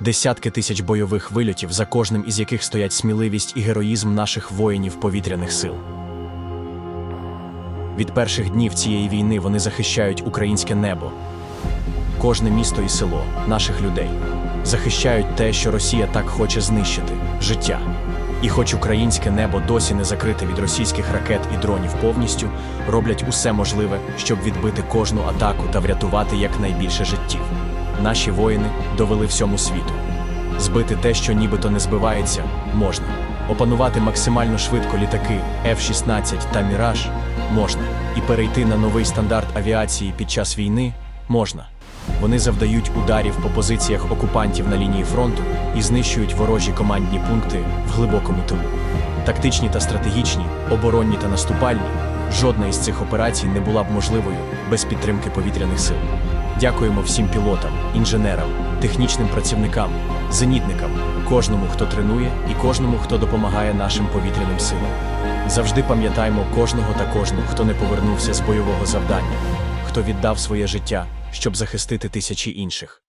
десятки тисяч бойових вильотів, за кожним із яких стоять сміливість і героїзм наших воїнів повітряних сил. Від перших днів цієї війни вони захищають українське небо, кожне місто і село, наших людей, захищають те, що Росія так хоче знищити життя. І хоч українське небо досі не закрите від російських ракет і дронів повністю, роблять усе можливе, щоб відбити кожну атаку та врятувати якнайбільше життів. Наші воїни довели всьому світу. Збити те, що нібито не збивається, можна. Опанувати максимально швидко літаки F-16 та Міраж можна. І перейти на новий стандарт авіації під час війни можна. Вони завдають ударів по позиціях окупантів на лінії фронту і знищують ворожі командні пункти в глибокому тилу. Тактичні та стратегічні, оборонні та наступальні. Жодна із цих операцій не була б можливою без підтримки повітряних сил. Дякуємо всім пілотам, інженерам, технічним працівникам, зенітникам, кожному, хто тренує, і кожному, хто допомагає нашим повітряним силам. Завжди пам'ятаємо кожного та кожну, хто не повернувся з бойового завдання, хто віддав своє життя, щоб захистити тисячі інших.